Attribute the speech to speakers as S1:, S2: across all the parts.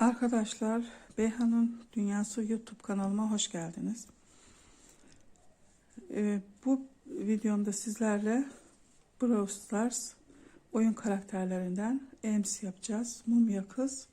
S1: Arkadaşlar Beyhan'ın Dünyası YouTube kanalıma hoş geldiniz. Ee, bu videomda sizlerle Brawl Stars oyun karakterlerinden MC yapacağız. Mumya kız.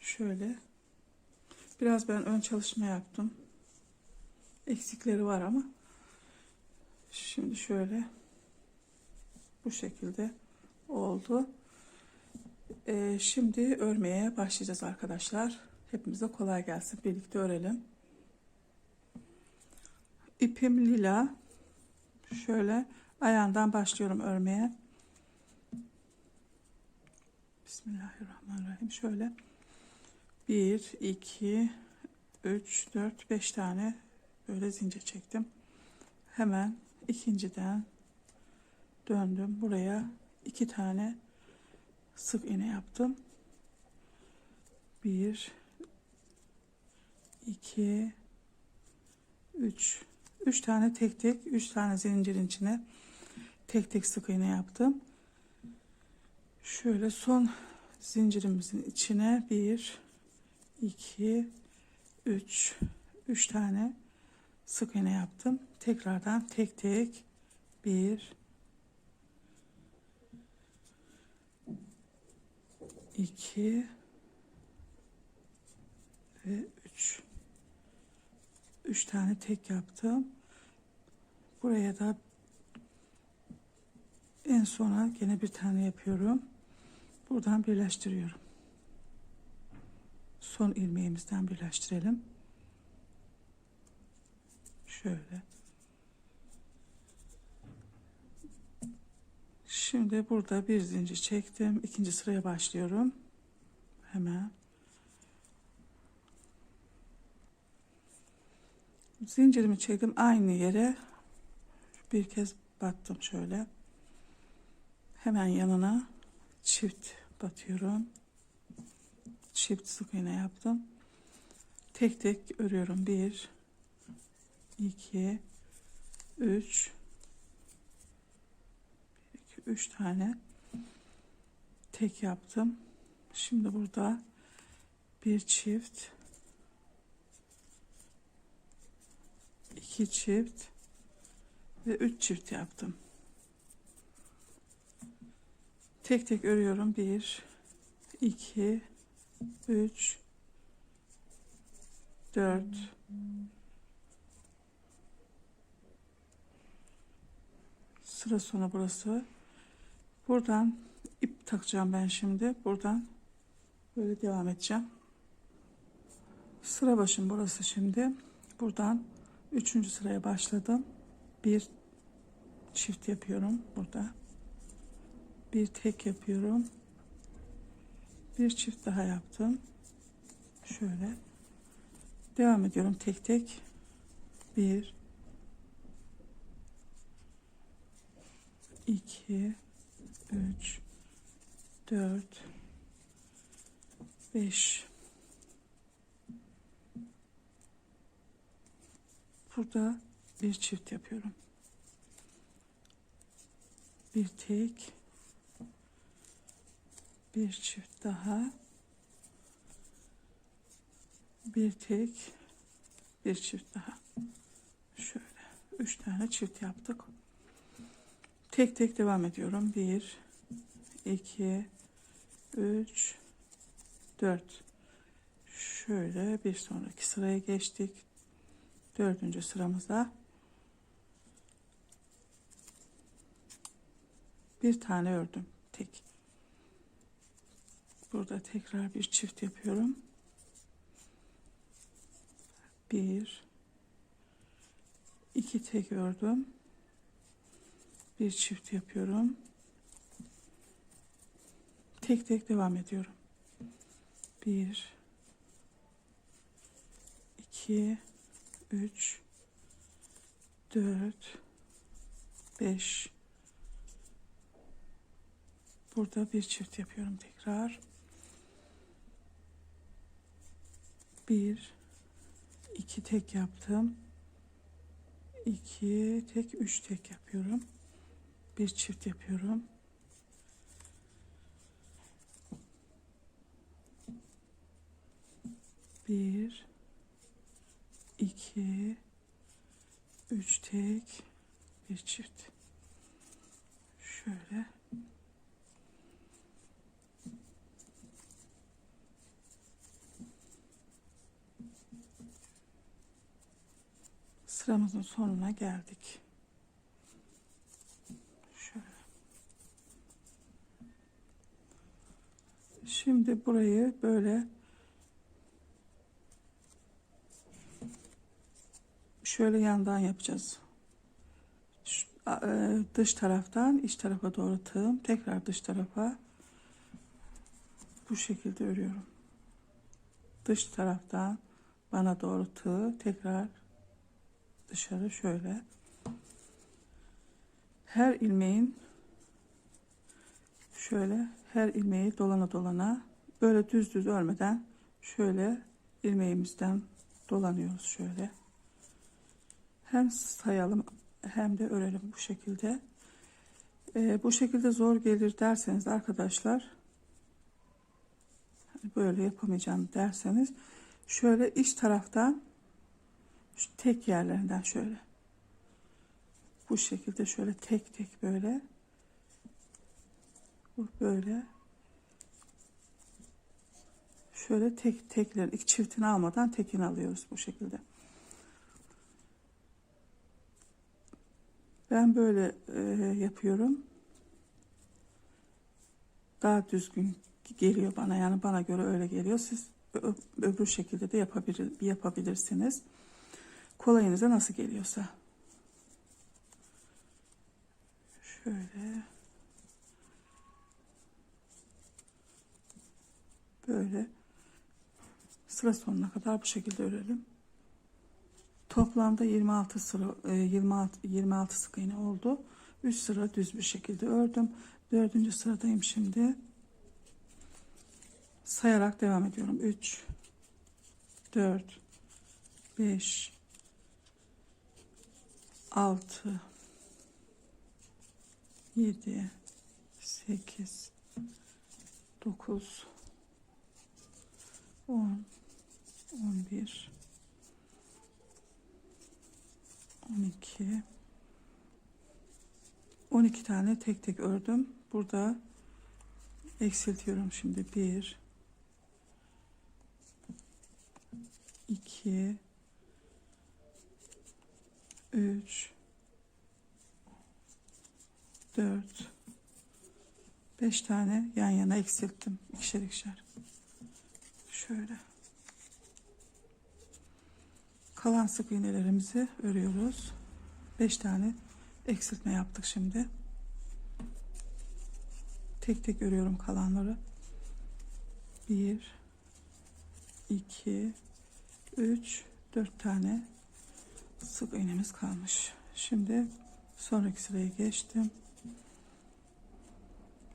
S1: Şöyle. Biraz ben ön çalışma yaptım. Eksikleri var ama. Şimdi şöyle. Bu şekilde oldu. Ee, şimdi örmeye başlayacağız arkadaşlar. Hepimize kolay gelsin. Birlikte örelim. İpim lila. Şöyle ayağından başlıyorum örmeye. Bismillahirrahmanirrahim. Şöyle 1, 2, 3, 4, 5 tane böyle zincir çektim. Hemen ikinciden döndüm. Buraya iki tane sık iğne yaptım. Bir, iki, üç. Üç tane tek tek, üç tane zincirin içine tek tek sık iğne yaptım. Şöyle son zincirimizin içine bir, iki, üç, üç tane sık iğne yaptım. Tekrardan tek tek bir, 2 ve 3 3 tane tek yaptım. Buraya da en sona gene bir tane yapıyorum. Buradan birleştiriyorum. Son ilmeğimizden birleştirelim. Şöyle. Şimdi burada bir zincir çektim. İkinci sıraya başlıyorum. Hemen. Zincirimi çektim. Aynı yere bir kez battım şöyle. Hemen yanına çift batıyorum. Çift sık iğne yaptım. Tek tek örüyorum. Bir, iki, üç, 3 tane tek yaptım. Şimdi burada bir çift iki çift ve üç çift yaptım. Tek tek örüyorum. 1 2 3 4 sıra sonu burası Buradan ip takacağım ben şimdi. Buradan böyle devam edeceğim. Sıra başım burası şimdi. Buradan üçüncü sıraya başladım. Bir çift yapıyorum burada. Bir tek yapıyorum. Bir çift daha yaptım. Şöyle. Devam ediyorum tek tek. Bir, iki, 3 4 5 Burada bir çift yapıyorum. Bir tek bir çift daha. Bir tek bir çift daha. Şöyle üç tane çift yaptık tek tek devam ediyorum. Bir 2 3 4 şöyle bir sonraki sıraya geçtik. Dördüncü sıramıza. Bir tane ördüm. Tek. Burada tekrar bir çift yapıyorum. Bir iki tek ördüm bir çift yapıyorum tek tek devam ediyorum. 1 2 3 4 5 Burada bir çift yapıyorum tekrar. 1 2 tek yaptım. 2 tek 3 tek yapıyorum. Bir çift yapıyorum. Bir, iki, üç tek, bir çift. Şöyle. Sıramızın sonuna geldik. Şimdi burayı böyle şöyle yandan yapacağız. Şu, e, dış taraftan iç tarafa doğru tığım, tekrar dış tarafa bu şekilde örüyorum. Dış taraftan bana doğru tığ, tekrar dışarı şöyle. Her ilmeğin şöyle her ilmeği dolana dolana böyle düz düz örmeden şöyle ilmeğimizden dolanıyoruz şöyle. Hem sayalım hem de örelim bu şekilde. Ee, bu şekilde zor gelir derseniz arkadaşlar hani böyle yapamayacağım derseniz şöyle iç taraftan şu tek yerlerinden şöyle bu şekilde şöyle tek tek böyle bu böyle şöyle tek tekler iki çiftini almadan tekini alıyoruz bu şekilde. Ben böyle e, yapıyorum. Daha düzgün geliyor bana yani bana göre öyle geliyor. Siz öbür şekilde de yapabilir, yapabilirsiniz. Kolayınıza nasıl geliyorsa. Şöyle. Böyle sıra sonuna kadar bu şekilde örelim. Toplamda 26 sıra e, 26 26 sık iğne oldu. 3 sıra düz bir şekilde ördüm. Dördüncü sıradayım şimdi. Sayarak devam ediyorum. 3 4 5 6 7 8 9 10 11 12 12 tane tek tek ördüm. Burada eksiltiyorum şimdi. 1 2 3 4 5 tane yan yana eksilttim. İkişer ikişer. Şöyle. Kalan sık iğnelerimizi örüyoruz. 5 tane eksiltme yaptık şimdi. Tek tek örüyorum kalanları. 1 2 3 4 tane sık iğnemiz kalmış. Şimdi sonraki sıraya geçtim.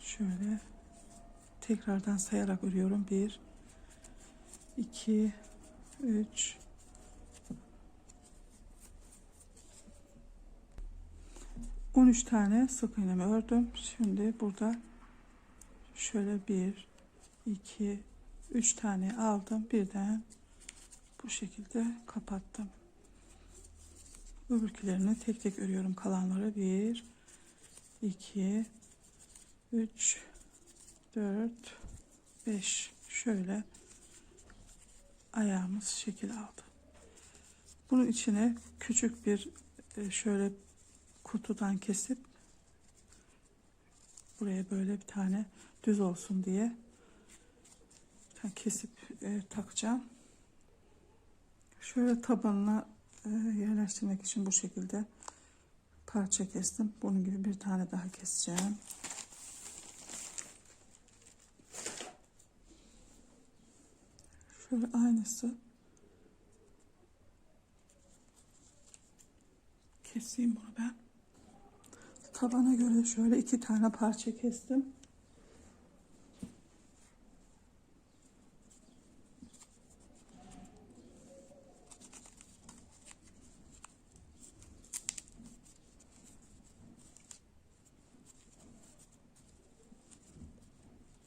S1: Şöyle tekrardan sayarak örüyorum. 1 2 3 13 tane sık iğnemi ördüm. Şimdi burada şöyle 1 2 3 tane aldım. Birden bu şekilde kapattım. Öbürkülerini tek tek örüyorum kalanları. 1 2 3 4 5 şöyle ayağımız şekil aldı. Bunun içine küçük bir e, şöyle kutudan kesip buraya böyle bir tane düz olsun diye kesip e, takacağım. Şöyle tabanına e, yerleştirmek için bu şekilde parça kestim. Bunun gibi bir tane daha keseceğim. Şöyle aynısı. Keseyim bunu ben. Tabana göre şöyle iki tane parça kestim.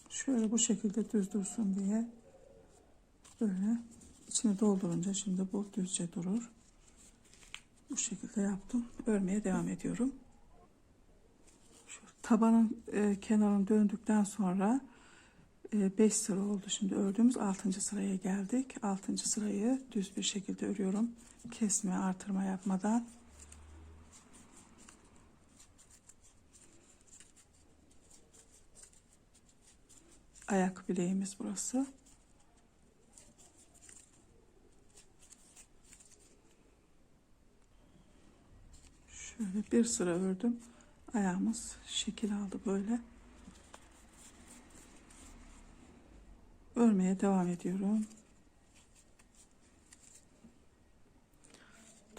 S1: Şöyle bu şekilde düz dursun diye böyle İçini doldurunca şimdi bu düzce durur. Bu şekilde yaptım. Örmeye devam ediyorum. Şu tabanın e, kenarını döndükten sonra 5 sıra oldu. Şimdi ördüğümüz 6. sıraya geldik. 6. sırayı düz bir şekilde örüyorum. Kesme, artırma yapmadan. Ayak bileğimiz burası. Şöyle bir sıra ördüm. Ayağımız şekil aldı böyle. Örmeye devam ediyorum.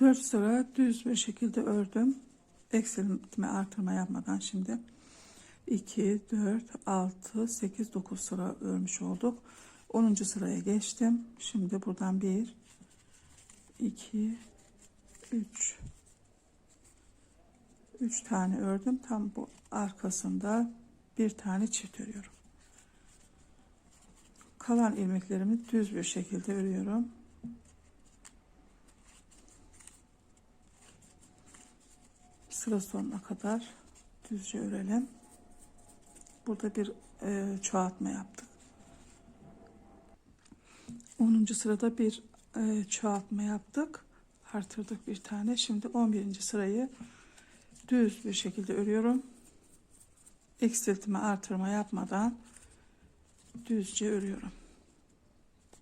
S1: 4 sıra düz bir şekilde ördüm. Eksiltme artırma yapmadan şimdi 2, 4, 6, 8, 9 sıra örmüş olduk. 10. sıraya geçtim. Şimdi buradan 1, 2, 3, 3 tane ördüm. Tam bu arkasında bir tane çift örüyorum. Kalan ilmeklerimi düz bir şekilde örüyorum. Sıra sonuna kadar düzce örelim. Burada bir e, çoğaltma yaptık. 10. sırada bir e, çoğaltma yaptık. Artırdık bir tane. Şimdi 11. sırayı düz bir şekilde örüyorum. Eksiltme artırma yapmadan düzce örüyorum.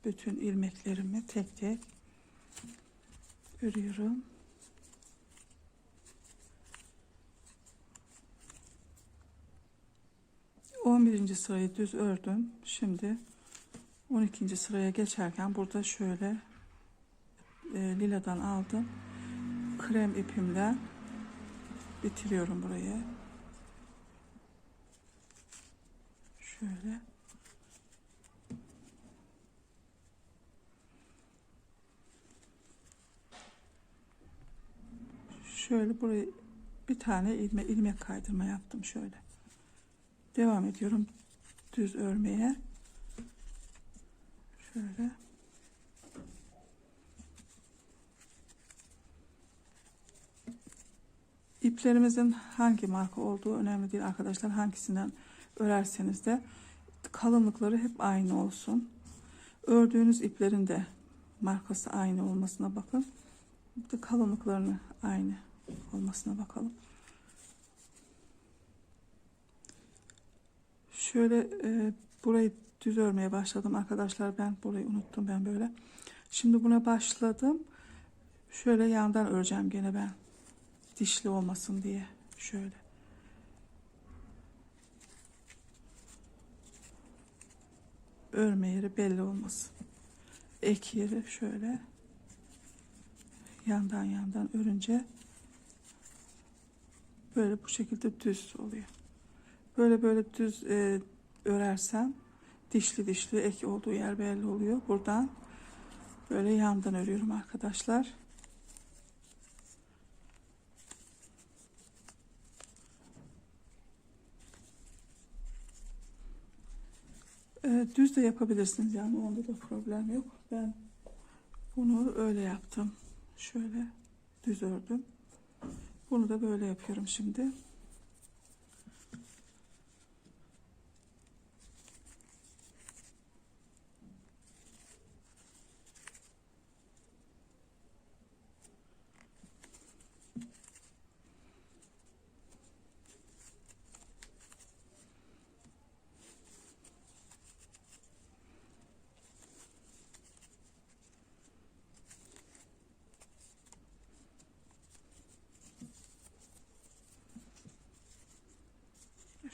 S1: Bütün ilmeklerimi tek tek örüyorum. On birinci sırayı düz ördüm. Şimdi 12. sıraya geçerken burada şöyle e, liladan aldım. Krem ipimden bitiriyorum burayı. Şöyle. Şöyle burayı bir tane ilme, ilmek kaydırma yaptım şöyle. Devam ediyorum düz örmeye. Şöyle. İplerimizin hangi marka olduğu önemli değil arkadaşlar. Hangisinden örerseniz de kalınlıkları hep aynı olsun. Ördüğünüz iplerin de markası aynı olmasına bakın. Bir de kalınlıklarını aynı olmasına bakalım. Şöyle e, burayı düz örmeye başladım arkadaşlar. Ben burayı unuttum ben böyle. Şimdi buna başladım. Şöyle yandan öreceğim gene ben. Dişli olmasın diye. Şöyle. Örme yeri belli olmasın. Ek yeri şöyle yandan yandan örünce böyle bu şekilde düz oluyor. Böyle böyle düz e, örersem dişli dişli ek olduğu yer belli oluyor. Buradan böyle yandan örüyorum arkadaşlar. E, düz de yapabilirsiniz yani onda da problem yok. Ben bunu öyle yaptım. Şöyle düz ördüm. Bunu da böyle yapıyorum şimdi.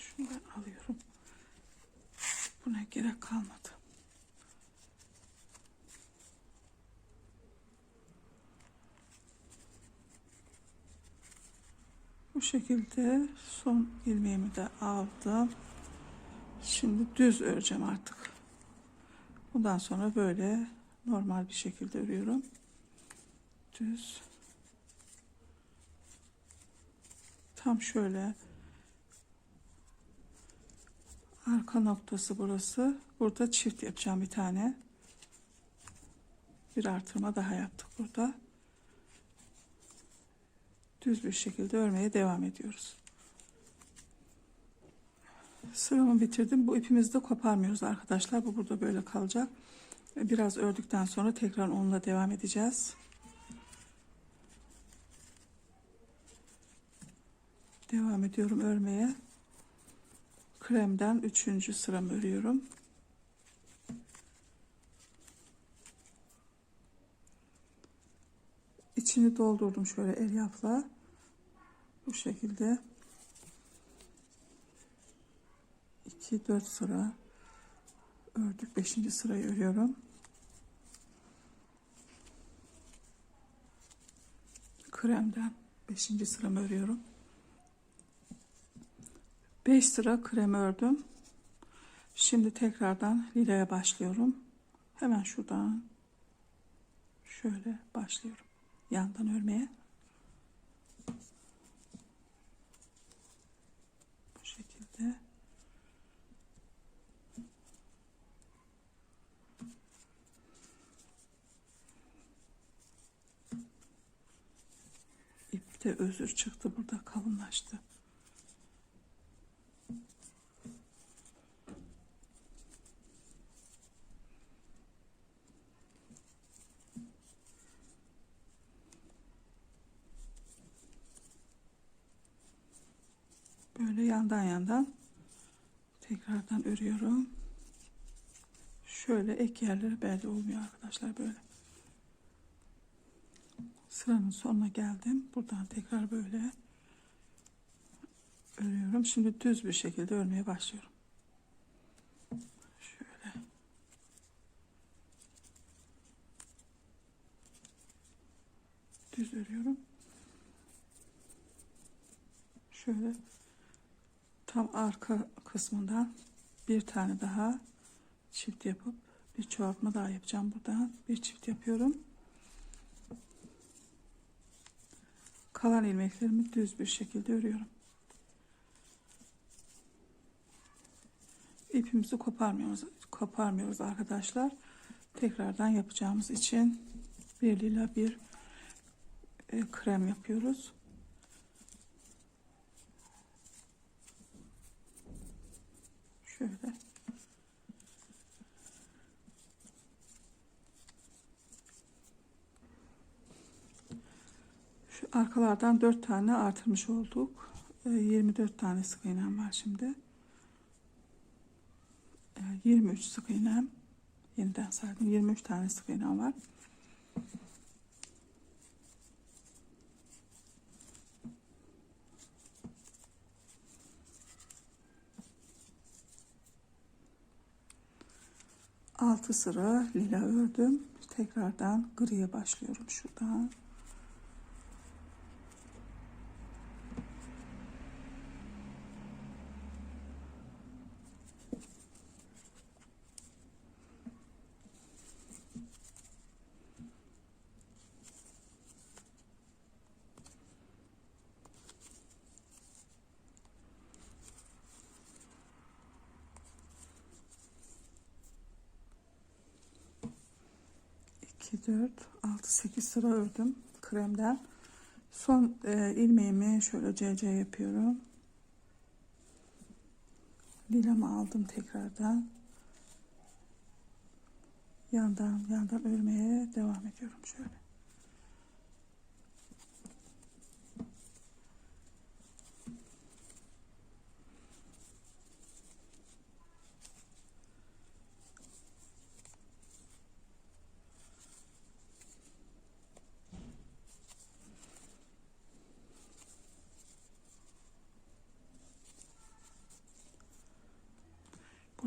S1: Şunu ben alıyorum. Buna gerek kalmadı. Bu şekilde son ilmeğimi de aldım. Şimdi düz öreceğim artık. Bundan sonra böyle normal bir şekilde örüyorum. Düz. Tam şöyle arka noktası burası. Burada çift yapacağım bir tane. Bir artırma daha yaptık burada. Düz bir şekilde örmeye devam ediyoruz. Sıramı bitirdim. Bu ipimizi de koparmıyoruz arkadaşlar. Bu burada böyle kalacak. Biraz ördükten sonra tekrar onunla devam edeceğiz. Devam ediyorum örmeye. Kremden üçüncü sıramı örüyorum. İçini doldurdum şöyle elyafla. Bu şekilde. 2 4 sıra ördük. 5. sırayı örüyorum. Kremden 5. sıramı örüyorum. 5 sıra krem ördüm. Şimdi tekrardan lilaya başlıyorum. Hemen şuradan şöyle başlıyorum. Yandan örmeye. Bu şekilde. İpte özür çıktı burada kalınlaştı. Böyle yandan yandan tekrardan örüyorum. Şöyle ek yerleri belli olmuyor arkadaşlar böyle. Sıranın sonuna geldim. Buradan tekrar böyle örüyorum. Şimdi düz bir şekilde örmeye başlıyorum. Şöyle. Düz örüyorum. Şöyle tam arka kısmından bir tane daha çift yapıp bir çoğaltma daha yapacağım buradan. Bir çift yapıyorum. Kalan ilmeklerimi düz bir şekilde örüyorum. İpimizi koparmıyoruz koparmıyoruz arkadaşlar. Tekrardan yapacağımız için bir lila bir e, krem yapıyoruz Şöyle. Şu arkalardan 4 tane artırmış olduk. 24 tane sık iğnem var şimdi. 23 sık iğnem. Yeniden saydım. 23 tane sık iğnem var. Altı sıra lila ördüm. Tekrardan griye başlıyorum şuradan. İki dört altı sekiz sıra ördüm kremden. Son e, ilmeğimi şöyle CC yapıyorum. Lilamı aldım tekrardan. Yandan yandan örmeye devam ediyorum şöyle.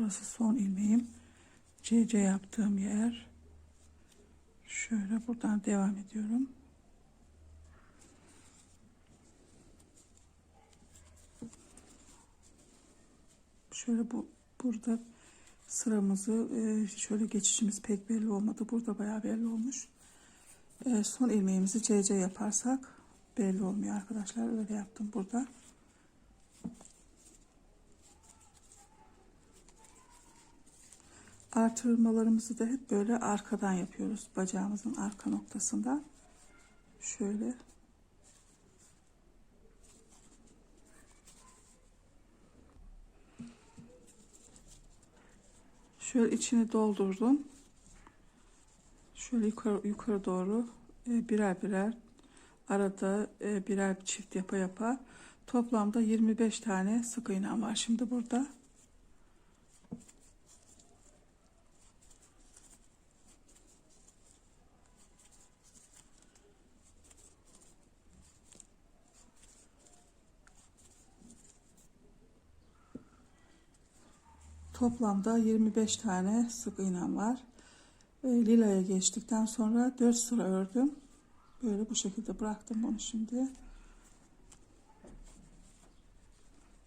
S1: Burası son ilmeğim. CC yaptığım yer. Şöyle buradan devam ediyorum. Şöyle bu burada sıramızı e, şöyle geçişimiz pek belli olmadı. Burada bayağı belli olmuş. E, son ilmeğimizi CC yaparsak belli olmuyor arkadaşlar. Öyle yaptım burada. Artırmalarımızı da hep böyle arkadan yapıyoruz. Bacağımızın arka noktasından. Şöyle. Şöyle içini doldurdum. Şöyle yukarı, yukarı doğru e, birer birer arada e, birer çift yapa yapa toplamda 25 tane sık iğnem var şimdi burada. Toplamda 25 tane sık iğnem var. Lilaya geçtikten sonra 4 sıra ördüm. Böyle bu şekilde bıraktım onu şimdi.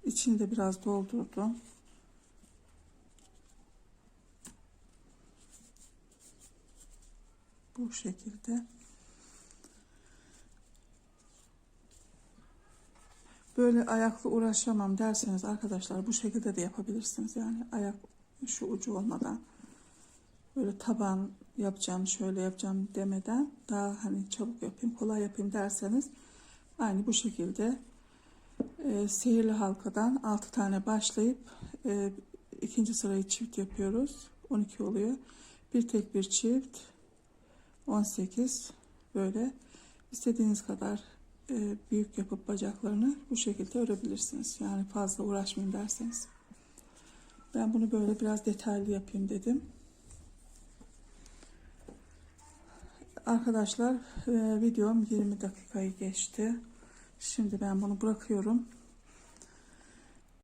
S1: İçini de biraz doldurdum. Bu şekilde. Böyle ayaklı uğraşamam derseniz arkadaşlar bu şekilde de yapabilirsiniz. Yani ayak şu ucu olmadan böyle taban yapacağım şöyle yapacağım demeden daha hani çabuk yapayım kolay yapayım derseniz aynı bu şekilde e, seyirli halkadan 6 tane başlayıp e, ikinci sırayı çift yapıyoruz. 12 oluyor. Bir tek bir çift 18 böyle. İstediğiniz kadar e, büyük yapıp bacaklarını bu şekilde örebilirsiniz yani fazla uğraşmayın derseniz ben bunu böyle biraz detaylı yapayım dedim Arkadaşlar e, videom 20 dakikayı geçti. Şimdi ben bunu bırakıyorum.